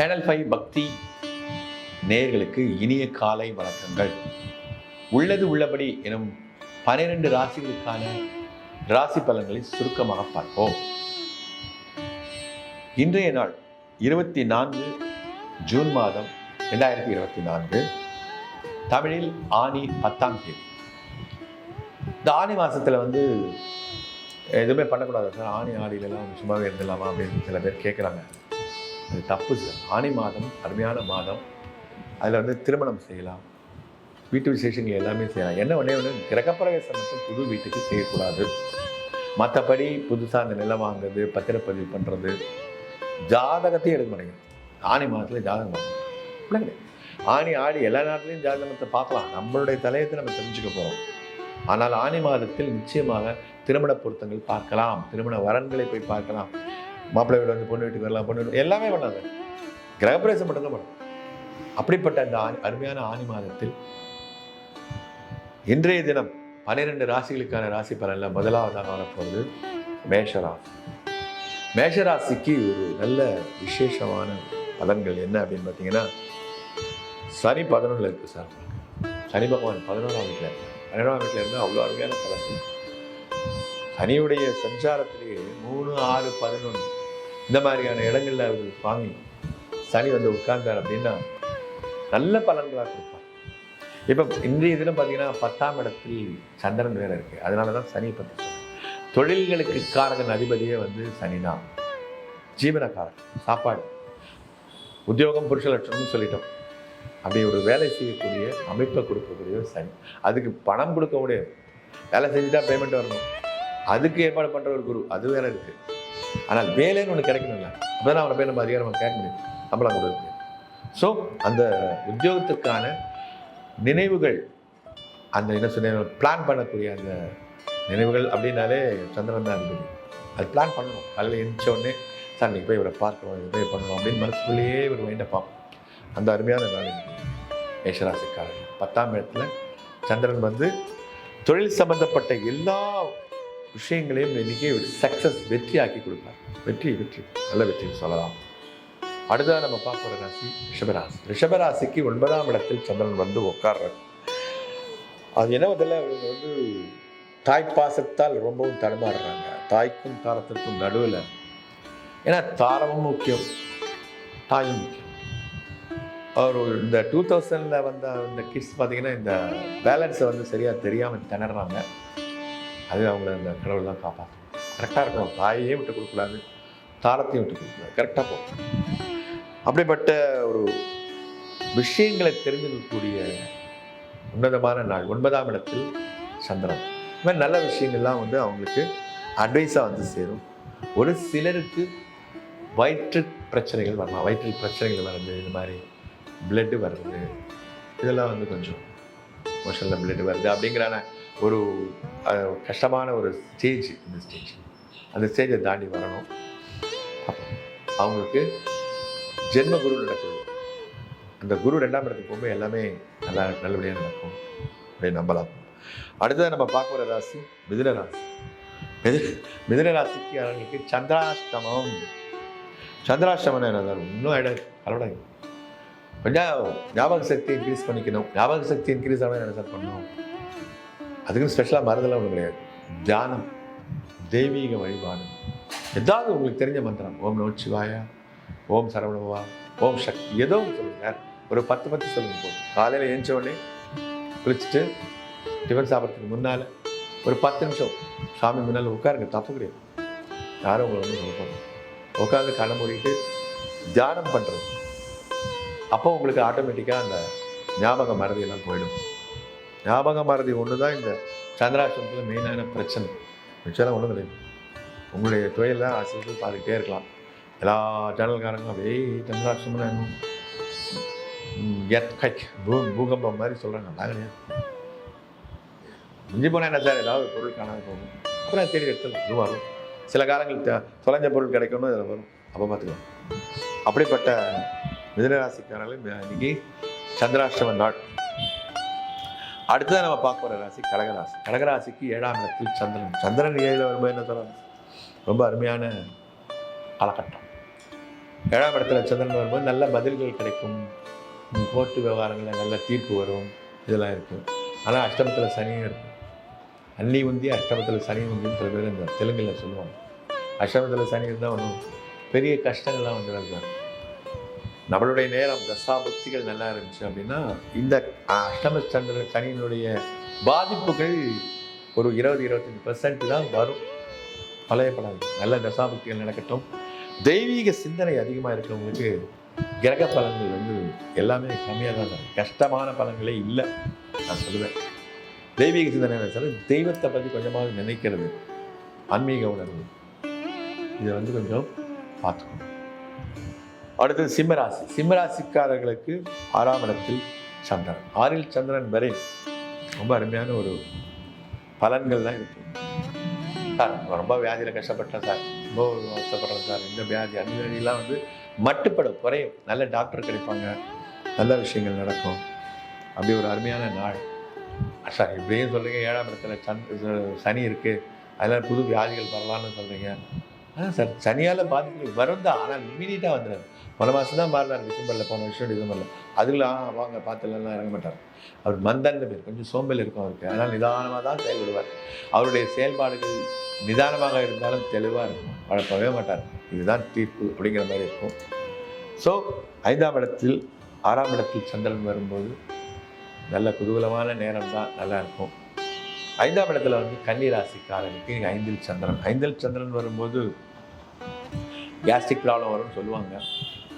Channel five பக்தி நேர்களுக்கு இனிய காலை வணக்கங்கள். உள்ளது உள்ளபடி எனும் பனிரெண்டு ராசிகளுக்கான ராசி பலன்களை சுருக்கமாக பார்ப்போம். இன்றைய நாள் இருபத்தி நான்கு ஜூன் மாதம் ரெண்டாயிரத்தி இருபத்தி நான்கு. தமிழில் ஆனி பத்தாம் தேதி. இந்த ஆனி மாசத்துல வந்து எதுவுமே பண்ணக்கூடாது. சார் ஆணி ஆடியிலலாம் சும்மாவே இருந்துடலாமா அப்படின்னு சில பேர் கேட்குறாங்க அது தப்பு சார் ஆனி மாதம் அருமையான மாதம். அதில் வந்து திருமணம் செய்யலாம். வீட்டு விசேஷங்கள் எல்லாமே செய்யலாம். என்ன ஒன்றே ஒன்று கிரகப்பிரவேசம் மட்டும் புது வீட்டுக்கு செய்யக்கூடாது. மற்றபடி புதுசாக அந்த நிலம் வாங்குறது பத்திரப்பதிவு பண்ணுறது ஜாதகத்தையும் எடுக்க மாட்டேங்குது ஆனி மாதத்தில் ஜாதகம் பார்க்கணும். அப்படிலாம் ஆனி ஆடி எல்லா நாட்டிலையும் ஜாதகத்தை பார்க்கலாம். நம்மளுடைய தலையத்தை நம்ம தெரிஞ்சுக்க போகிறோம் ஆனால் ஆனி மாதத்தில் நிச்சயமாக திருமண பொருத்தங்கள் பார்க்கலாம். திருமண வரன்களை போய் பார்க்கலாம். மாப்பிள்ளை வீடு வந்து பொண்ணு வீட்டுக்கு வரலாம் பொண்ணு வீட்டு எல்லாமே பண்ணாங்க கிரகப்பிரவேசம் மட்டும்தான் பண்ணும் அப்படிப்பட்ட அந்த அருமையான ஆணி மாதத்தில் இன்றைய தினம் பன்னிரெண்டு ராசிகளுக்கான ராசி பலன்ல முதலாவதாக வரப்போகிறது மேஷராசி. மேஷராசிக்கு ஒரு நல்ல விசேஷமான பலன்கள் என்ன அப்படின்னு பார்த்தீங்கன்னா சனி பதினொன்றில் இருக்குது சார். சனி பகவான் பதினோராம் வீட்டில் இருக்கு பன்னிரெண்டாம் வீட்டில் இருந்தால் அவ்வளோ அருமையான பலன். சனியுடைய சஞ்சாரத்திலேயே மூணு ஆறு பதினொன்று இந்த மாதிரியான இடங்கள்ல அவர் சுவாமி சனி வந்து உட்கார்ந்தார் அப்படின்னா நல்ல பலன்களாக கொடுப்பார். இப்போ இன்றைய தினம் பார்த்தீங்கன்னா பத்தாம் இடத்தில் சந்திரன் வேற இருக்கு. அதனால தான் சனியை பற்றி சொன்னேன் தொழில்களுக்கு காரகன் அதிபதியே வந்து சனி தான் ஜீவனக்காரன் சாப்பாடு. உத்தியோகம் புருஷ லட்சணம்னு சொல்லிட்டோம். அப்படி ஒரு வேலை செய்யக்கூடிய அமைப்பை கொடுக்கக்கூடிய சனி. அதுக்கு பணம் கொடுக்க முடியாது. வேலை செஞ்சுட்டா பேமெண்ட் வரணும். அதுக்கு ஏற்பாடு பண்ற ஒரு குரு அது வேற இருக்கு. ஆனால் வேலைன்னு ஒன்று கிடைக்கணும்ல. அப்பதான் அவனை போய் நம்ம அதிகாரம் கேட்க முடியும். சம்பளம் கொடுக்க ஸோ அந்த உத்தியோகத்துக்கான நினைவுகள் அந்த என்ன சொன்ன பிளான் பண்ணக்கூடிய அந்த நினைவுகள் அப்படின்னாலே சந்திரன் தான் இருக்குது. அது பிளான் பண்ணணும். காலையில் எழுந்த உடனே சார் நீ போய் இவரை பார்க்கணும் இதை போய் பண்ணணும் அப்படின்னு மனசுக்குள்ளேயே இவர் மைண்டை அந்த அருமையான நாள் மேஷராசிக்காரர்கள். பத்தாம் இடத்துல சந்திரன் வந்து தொழில் சம்பந்தப்பட்ட எல்லா விஷயங்களையும் இன்றைக்கி ஒரு சக்ஸஸ் வெற்றியாக்கி கொடுப்பார். வெற்றி வெற்றி. நல்ல வெற்றின்னு சொல்லலாம். அடுத்ததாக நம்ம பார்க்குற ராசி ரிஷபராசி. ரிஷபராசிக்கு ஒன்பதாம் இடத்தில் சந்திரன் வந்து உட்கார்றார். அது என்ன முதல்ல அவங்க வந்து தாய் பாசத்தால் ரொம்பவும் தடுமாறுறாங்க. தாய்க்கும் தாரத்திற்கும் நடுவில். ஏன்னா தாரமும் முக்கியம். தாயும் முக்கியம். அவர் இந்த டூ தௌசண்டில் வந்த இந்த கிட்ஸ் பார்த்தீங்கன்னா இந்த பேலன்ஸை வந்து சரியாக தெரியாமல் திணறாங்க. அது அவங்கள அந்த கடவுள் தான் காப்பாற்றும் கரெக்டாக இருக்கணும். தாயையும் விட்டு கொடுக்கூடாது தாரத்தையும் விட்டு கொடுக்கக்கூடாது. கரெக்டாக போகணும். அப்படிப்பட்ட ஒரு விஷயங்களை தெரிஞ்சுக்கக்கூடிய உன்னதமான நாள். ஒன்பதாம் இடத்தில் சந்திரன். இந்த மாதிரி நல்ல விஷயங்கள்லாம் வந்து அவங்களுக்கு அட்வைஸாக வந்து சேரும். ஒரு சிலருக்கு வயிற்று பிரச்சனைகள் வரலாம். வயிற்றில் பிரச்சனைகள் வருது. இந்த மாதிரி பிளட்டு வருது. இதெல்லாம் வந்து கொஞ்சம் மோஷனில் பிளட்டு வருது அப்படிங்கிறான ஒரு கஷ்டமான ஒரு ஸ்டேஜ் இந்த ஸ்டேஜ் அந்த ஸ்டேஜை தாண்டி வரணும். அவங்களுக்கு ஜென்ம குரு நடக்குது அந்த குரு ரெண்டாம் இடத்துக்கு போகும்போது எல்லாமே நல்லா நல்லபடியாக நடக்கும். அப்படின்னு நம்பலாம் அடுத்தது நம்ம பார்க்க போகிற ராசி மிதுன ராசி. மிதுன மிதுன ராசிக்கு சந்திராஷ்டமம். சந்திராஷ்டமம் என்ன சார்? இன்னும் இடம் கலவடாங்க கொஞ்சம் ஞாபக சக்தி இன்க்ரீஸ் பண்ணிக்கணும். ஞாபக சக்தி இன்க்ரீஸ் ஆனால் என்ன சார் பண்ணணும்? அதுக்குன்னு ஸ்பெஷலாக மருந்தெல்லாம் ஒன்றும் கிடையாது. தியானம் தெய்வீக வழிபாடு. ஏதாவது உங்களுக்கு தெரிஞ்ச மந்திரம் ஓம் நோச்சிவாயா ஓம் சரவணவா ஓம் சக்தி ஏதோ ஒன்று சொல்லுங்க. ஒரு பத்து பத்து சொல்லுங்க போதும். காலையில் எழுந்த உடனே குளிச்சுட்டு டிஃபன் சாப்பிட்றதுக்கு முன்னால் ஒரு பத்து நிமிஷம் சாமி முன்னால் உட்காருங்க தப்பு கிடையாது. யாரும் உங்களை வந்து சொல்ல போகணும் உட்காந்து கண்ணை மூடிட்டு தியானம் பண்ணுறது அப்போ உங்களுக்கு ஆட்டோமேட்டிக்காக அந்த ஞாபக மறதியெல்லாம் போயிடும். ஞாபக மறதி ஒன்று தான் இந்த சந்திராஷ்டமத்தில் மெயினான பிரச்சனை. மிச்சம்லாம் ஒன்றும் கிடையாது. உங்களுடைய தொழிலில் ஆசிரியர்கள் பார்த்துக்கிட்டே இருக்கலாம். எல்லா சேனல்காரங்களும் அப்படியே சந்திராஷ்டமம் என்ன எர்த்கக் பூ பூகம்பம் மாதிரி சொல்கிறாங்க நான் கிடையாது. மிஞ்சி போனால் என்ன சார்? ஏதாவது ஒரு பொருள் காணாமல் போகும். அப்புறம் தேடி எடுத்து இது வரும். சில காலங்கள் தொலைஞ்ச பொருள் கிடைக்கணும் இதில் வரும். அப்போ பார்த்துக்கலாம். அப்படிப்பட்ட மிதனராசிக்காரர்கள் இன்னைக்கு சந்திராஷ்டம நாள். அடுத்ததான் நம்ம பார்க்க போகிற ராசி கடகராசி. கடகராசிக்கு ஏழாம் இடத்தில் சந்திரன். சந்திரன் ஏழில் வரும்போது என்ன சொல்லணும் ரொம்ப அருமையான காலகட்டம். ஏழாம் இடத்துல சந்திரன் வரும்போது நல்ல பதில்கள் கிடைக்கும். கோர்ட்டு விவகாரங்களில் நல்ல தீர்ப்பு வரும். இதெல்லாம் இருக்கும் ஆனால் அஷ்டமத்தில் சனியும் இருக்கும் அன்னி உந்தி அஷ்டமத்தில் சனி உந்தின்னு சில பேர் இந்த தெலுங்கில் சொல்லுவாங்க. அஷ்டமத்தில் சனி இருந்தால் ஒன்றும் பெரிய கஷ்டங்கள்லாம் வந்துடாது நம்மளுடைய நேரம் தசா புக்திகள் நல்லா இருந்துச்சு அப்படின்னா இந்த அஷ்டம சந்திர சனியினுடைய பாதிப்புகள் ஒரு இருபது இருபத்தஞ்சி பர்சன்ட் தான் வரும். பழையப்படாது நல்ல தசாபக்திகள் நடக்கட்டும். தெய்வீக சிந்தனை அதிகமாக இருக்கிறவங்களுக்கு கிரக பலன்கள் வந்து எல்லாமே கம்மியாக தான் இருக்கும் கஷ்டமான பலன்களே இல்லை. நான் சொல்லுவேன். தெய்வீக சிந்தனை சார் தெய்வத்தை பற்றி கொஞ்சமாக நினைக்கிறது. ஆன்மீக உணர்வு. இதை வந்து கொஞ்சம் பார்த்துக்கணும். அடுத்தது சிம்மராசி. சிம்மராசிக்காரர்களுக்கு ஆறாம் இடத்தில் சந்திரன். ஆறில் சந்திரன் வரை ரொம்ப அருமையான ஒரு பலன்கள் தான் இருக்கு. சார் ரொம்ப வியாதியில் கஷ்டப்பட்டேன் சார். ரொம்ப கஷ்டப்படுறேன் சார். இந்த வியாதி அந்த வியாதியெல்லாம் வந்து மட்டுப்படும் குறையும். நல்ல டாக்டர் கிடைப்பாங்க. நல்ல விஷயங்கள் நடக்கும். அப்படி ஒரு அருமையான நாள். சார் இப்படியும் சொல்கிறீங்க ஏழாம் இடத்துல சன் சனி இருக்குது அதில் புது வியாதிகள் வரலான்னு சொல்கிறீங்க அதான் சார் சனியால் பாதிப்பு வரும் தான். ஆனால் இம்மீடியட்டாக வந்துடும் போன மாதம் தான் மாறினார். டிசம்பரில் போன வருஷம் டிசம்பரில். அதுக்குள்ள வாங்க பார்த்துலாம் இறங்க மாட்டார். அவர் மந்தன் பேர். கொஞ்சம் சோம்பல் இருக்கும் அவருக்கு. அதனால் நிதானமாக தான் செயல்படுவார். அவருடைய செயல்பாடுகள் நிதானமாக இருந்தாலும் தெளிவாக இருக்கும். வளர்ப்பவே மாட்டார். இதுதான் தீர்ப்பு அப்படிங்கிற மாதிரி இருக்கும். ஸோ ஐந்தாம் இடத்தில் ஆறாம் இடத்தில் சந்திரன் வரும்போது நல்ல குதூகலமான நேரம் தான். நல்லா இருக்கும். ஐந்தாம் இடத்துல வந்து கன்னிராசிக்காரனுக்கு ஐந்தில் சந்திரன். ஐந்தில் சந்திரன் வரும்போது கேஸ்ட்ரிக் ப்ராப்ளம் வரும்னு சொல்லுவாங்க.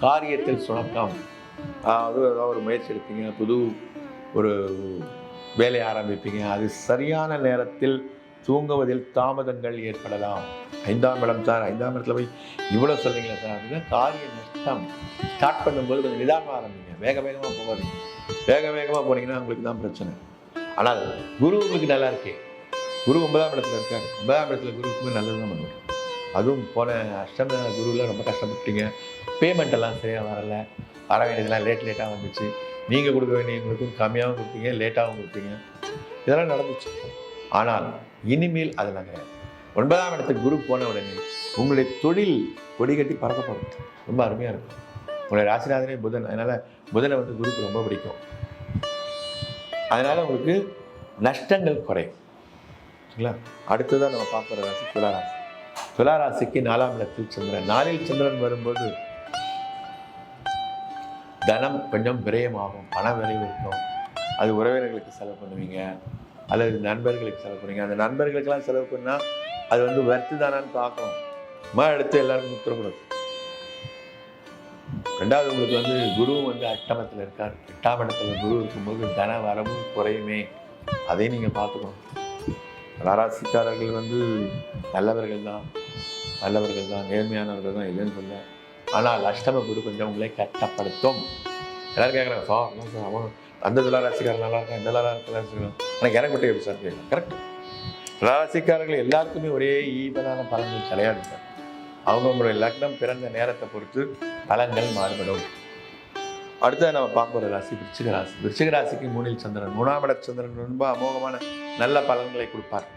காரியத்தில் சுணக்கம். அது ஏதாவது ஒரு முயற்சி எடுப்பீங்க. புது ஒரு வேலையை ஆரம்பிப்பீங்க. அது சரியான நேரத்தில் தூங்குவதில் தாமதங்கள் ஏற்படலாம். ஐந்தாம் இடம் சார் ஐந்தாம் இடத்துல போய் இவ்வளோ சொல்கிறீங்களா சார் அப்படின்னா காரிய நஷ்டம். ஸ்டார்ட் பண்ணும்போது கொஞ்சம் நிதானமாக ஆரம்பிங்க. வேக வேகமாக போகாதீங்க. வேக வேகமாக போனீங்கன்னா உங்களுக்கு தான் பிரச்சனை. ஆனால் குரு உங்களுக்கு நல்லா இருக்கே குரு ஒன்பதாம் இடத்துல இருக்காரு. ஒன்பதாம் இடத்துல குருவுக்குமே நல்லது தான் பண்ணுவார். அதுவும் போன அஷ்டம குருவில் ரொம்ப கஷ்டப்பட்டீங்க. பேமெண்ட் எல்லாம் சரியாக வரல. வர வேண்டியதெல்லாம் லேட் லேட்டாக வந்துச்சு. நீங்கள் கொடுக்க வேண்டியவங்களுக்கும் கம்மியாகவும் கொடுத்தீங்க லேட்டாகவும் கொடுத்தீங்க இதெல்லாம் நடந்துச்சு. ஆனால் இனிமேல் அதெல்லாம் கிடையாது ஒன்பதாம் இடத்துக்கு குரு போன உடனே உங்களுடைய தொழில் கொடி கட்டி பறக்க போகும் ரொம்ப அருமையாக இருக்கும். உங்களுடைய ராசிநாதனே புதன். அதனால் புதனை வந்து குருக்கு ரொம்ப பிடிக்கும். அதனால் உங்களுக்கு நஷ்டங்கள் குறையும். சரிங்களா அடுத்ததான் நம்ம பார்க்குற ராசி துளாராசி. துளாராசிக்கு நாலாம் இடத்தில் சந்திரன். நாலில் சந்திரன் வரும்போது தனம் கொஞ்சம் விரயமாகும். பண விரைவு இருக்கும். அது உறவினர்களுக்கு செலவு பண்ணுவீங்க. அல்லது நண்பர்களுக்கு செலவு பண்ணுவீங்க. அந்த நண்பர்களுக்கெல்லாம் செலவு பண்ணால் அது வந்து வர்த்து தானான்னு பார்க்கணும் மா எடுத்து எல்லாருக்கும் முத்திரக்கூடாது ரெண்டாவது உங்களுக்கு வந்து குருவும் வந்து அஷ்டமத்தில் இருக்கார். எட்டாம் இடத்துல குரு இருக்கும்போது தன வரவும் குறையுமே. அதையும் நீங்கள் பார்த்துக்கணும். ராராசிக்காரர்கள் வந்து நல்லவர்கள் தான். நல்லவர்கள் தான். நேர்மையானவர்கள் தான் இல்லைன்னு சொல்ல. ஆனால் அஷ்டம குரு கொஞ்சம் உங்களை கட்டப்படுத்தும் எல்லாரும் கேட்குறாங்க சார் என்ன சார்? அவன் அந்த துளாராசிக்காரன் நல்லா இருக்கான் இந்த துளாராசிக்காரன் ஆனால் எனக்கு மட்டும் எப்படி சார் கேட்கலாம்? கரெக்ட் துளாராசிக்காரர்கள் எல்லாருக்குமே ஒரே ஈவனான பலன்கள் கிடையாது சார். அவங்கவுங்களுடைய லக்னம் பிறந்த நேரத்தை பொறுத்து பலன்கள் மாறுபடும். அடுத்து நம்ம பார்க்க போகிற ராசி விருச்சிக ராசி. விருச்சிக ராசிக்கு மூணில் சந்திரன். மூணாம் இட சந்திரன் ரொம்ப அமோகமான நல்ல பலன்களை கொடுப்பார்.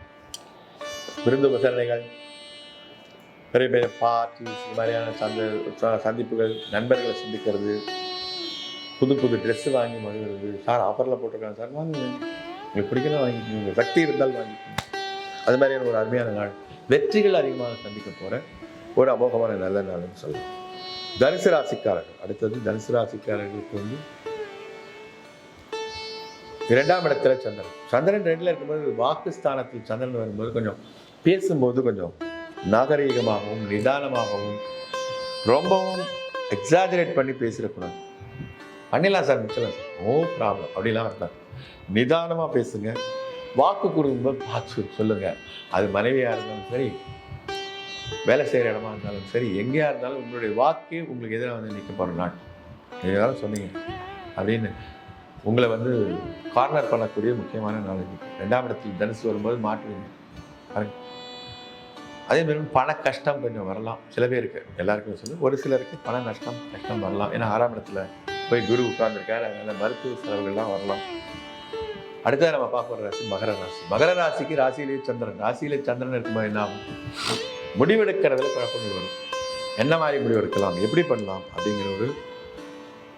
விருந்து உபசரணைகள் பெரிய பெரிய பார்ட்டிஸ் இந்த மாதிரியான சந்த சந்திப்புகள் நண்பர்களை சந்திக்கிறது புது புது ட்ரெஸ்ஸு வாங்கி மகிழ்கிறது. சார் ஆஃபரில் போட்டிருக்காங்க. சார் வாங்க உங்களுக்கு பிடிக்கணும் வாங்கிக்கோங்க. சக்தி இருந்தால் வாங்கிக்கோங்க. அது மாதிரியான ஒரு அருமையான நாள். வெற்றிகள் அதிகமாக சந்திக்க போகிறேன் ஒரு அமோகமான நல்ல நாள்னு சொல்லலாம் தனுசு ராசிக்காரர்கள். அடுத்தது தனுசு ராசிக்காரர்களுக்கு வந்து இரண்டாம் இடத்துல சந்திரன். சந்திரன் ரெண்டுல இருக்கும்போது வாக்குஸ்தானத்தில் சந்திரன் வரும்போது கொஞ்சம் பேசும்போது கொஞ்சம் நாகரீகமாகவும் நிதானமாகவும் ரொம்பவும் எக்ஸாஜரேட் பண்ணி பேசிடக்கூடாது. பண்ணிடலாம் சார் முடிச்சலாம் சார். நோ ப்ராப்ளம் அப்படிலாம் வரலாம் நிதானமாக பேசுங்க. வாக்கு கொடுக்கும்போது பார்த்து சொல்லுங்க. அது மனைவியாக இருந்தாலும் சரி வேலை செய்கிற இடமா இருந்தாலும் சரி எங்கேயா இருந்தாலும் உங்களுடைய வாக்கே உங்களுக்கு எதிராக வந்து நிற்க போகிற நாள் இதெல்லாம் சொன்னீங்க. அப்படின்னு உங்களை வந்து கார்னர் பண்ணக்கூடிய முக்கியமான நாள் இன்னைக்கு ரெண்டாம் இடத்தில் தனுசு வரும்போது மாற்றுவீங்க. பாருங்க. அதே மாதிரி பண கஷ்டம் கொஞ்சம் வரலாம். சில பேருக்கு எல்லாருக்கும் சொல்லு. ஒரு சிலருக்கு பண நஷ்டம் கஷ்டம் வரலாம். ஏன்னா ஆறாம் இடத்துல போய் குரு உட்கார்ந்துருக்காரு. அதனால மருத்துவ செலவுகள்லாம் வரலாம். அடுத்தது நம்ம பார்க்க போகிற ராசி மகர ராசி. மகர ராசிக்கு ராசியிலே சந்திரன். ராசியிலே சந்திரன் இருக்கும்போது என்ன ஆகும்? முடிவெடுக்கிறதுல குழப்பங்கள் வரும். என்ன மாதிரி முடிவு எடுக்கலாம் எப்படி பண்ணலாம் அப்படிங்கிற ஒரு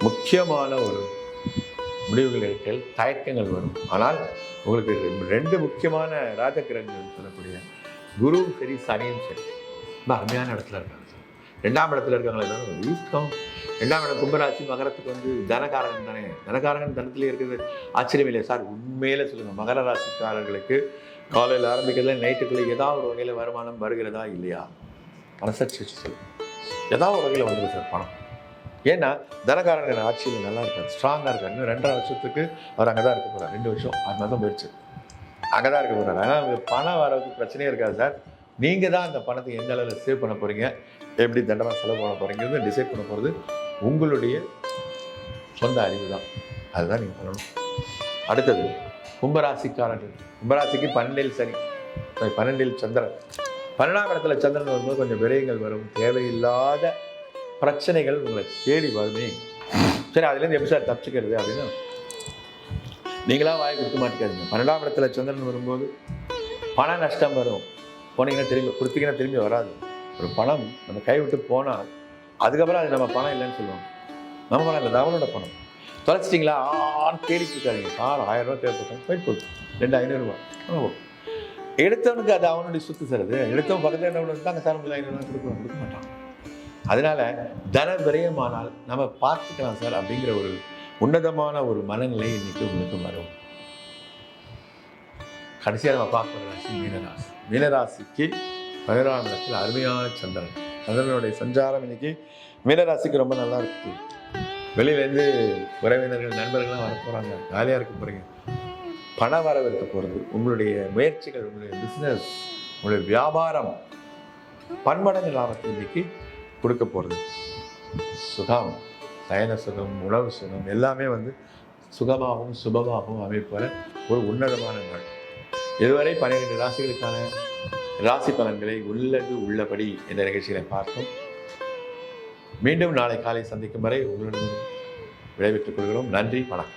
முக்கியமான ஒரு முடிவுகள் எடுக்கல் தயக்கங்கள் வரும். ஆனால் உங்களுக்கு ரெண்டு முக்கியமான ராஜகிரகங்கள் சொல்லக்கூடிய குருவும் சரி சனியும் சரி. ரொம்ப அருமையான இடத்துல இருக்காங்க சார். ரெண்டாம் இடத்துல இருக்கிறவங்களை தான் ஒரு ரெண்டாம் இடம் கும்பராசி மகரத்துக்கு வந்து தனகாரகன் தானே. தனகாரகன் தனத்திலே இருக்கிறது. ஆச்சரியம் இல்லையா சார். உண்மையில சொல்லுங்க மகர ராசிக்காரர்களுக்கு காலையில் ஆரம்பிக்கிறதுல நைட்டுக்குள்ளே ஏதாவது ஒரு வகையில் வருமானம் வருகிறதா இல்லையா? அனுசரிச்சு வச்சு ஏதாவது ஒரு வகையில் வந்துடும் சார் பணம். ஏன்னா தனகாரங்க ஆட்சியில் நல்லா இருக்காரு. ஸ்ட்ராங்காக இருக்காரு. இன்னும் ரெண்டரை வருஷத்துக்கு அவர் அங்கே தான் இருக்க போகிறார் ரெண்டு வருஷம். அதனால மாதிரி தான் போயிடுச்சு அங்கே தான் இருக்க போகிறார் ஆனால் உங்களுக்கு பணம் வரதுக்கு பிரச்சனையே இருக்காது சார். நீங்கள் தான் அந்த பணத்தை எந்த அளவில் சேவ் பண்ண போகிறீங்க எப்படி தண்டமாக செலவு பண்ண போகிறீங்கிறது டிசைட் பண்ண போகிறது உங்களுடைய சொந்த அறிவு தான். அதுதான் நீங்கள் பண்ணணும். அடுத்தது கும்பராசிக்காரர்கள். கும்பராசிக்கு பன்னெண்டில் சனி. பன்னெண்டில் சந்திரன். பன்னெண்டாம் இடத்துல சந்திரன் வரும்போது கொஞ்சம் விரயங்கள் வரும். தேவையில்லாத பிரச்சனைகள் உங்களை தேடி வருமே. சரி அதுலேருந்து எப்படி சார் தப்பிச்சுக்கிறது அப்படின்னு? நீங்களா வாய் கொடுக்க மாட்டேங்காதீங்க பன்னெண்டாம் இடத்துல சந்திரன் வரும்போது பண நஷ்டம் வரும். போனீங்கன்னா திரும்பி கொடுத்தீங்கன்னா திரும்பி வராது. ஒரு பணம் நம்ம கை விட்டு போனால் அதுக்கப்புறம் அது நம்ம பணம் இல்லைன்னு சொல்லுவோம் நம்ம பணம் இல்லை அவனோட பணம். தொலைச்சிட்டிங்களா? ஆன்னு தேடிட்டு இருக்காதீங்க சார் ஆயிரம் ரூபா தேவைப்பட்டோம். போகுது. ரெண்டு ஐநூறுரூவா எடுத்தவனுக்கு அது அவனுடைய சுத்து சார் எடுத்தவன் பக்கத்தில் என்ன தாங்க சார் உங்களுக்கு ஐநூறுரூவா கொடுக்க கொடுக்க மாட்டான். அதனால தன விரயமானால் நம்ம பார்த்துக்கலாம் சார் அப்படிங்கிற ஒரு உன்னதமான ஒரு மனநிலை இன்னைக்கு உங்களுக்கு வரும். கடைசியாக நம்ம பார்க்குற ராசி மீனராசி. மீனராசிக்கு பதினோராம் இடத்தில் அருமையான சந்திரன். சந்திரனுடைய சஞ்சாரம் இன்னைக்கு மீனராசிக்கு ரொம்ப நல்லா இருக்கு. வெளியிலேருந்து உறவினர்கள் நண்பர்கள்லாம் வர போகிறாங்க ஜாலியாக இருக்க போகிறீங்க பண வரவு இருக்க போகிறது உங்களுடைய முயற்சிகள் உங்களுடைய பிஸ்னஸ் உங்களுடைய வியாபாரம் பன்மடங்கு லாபத்தை இன்னைக்கு கொடுக்க போகிறது சுகம் சயன சுகம் உணவு சுகம் எல்லாமே வந்து சுகமாகவும் சுபமாகவும் அமைப்பற ஒரு உன்னதமான நாள். இதுவரை பன்னிரெண்டு ராசிகளுக்கான ராசி பலன்களை உள்ளது உள்ளபடி இந்த நிகழ்ச்சிகளை பார்த்தோம். மீண்டும் நாளை காலை சந்திக்கும் வரை உங்களிடம் விளைவித்துக் கொள்கிறோம். நன்றி வணக்கம்.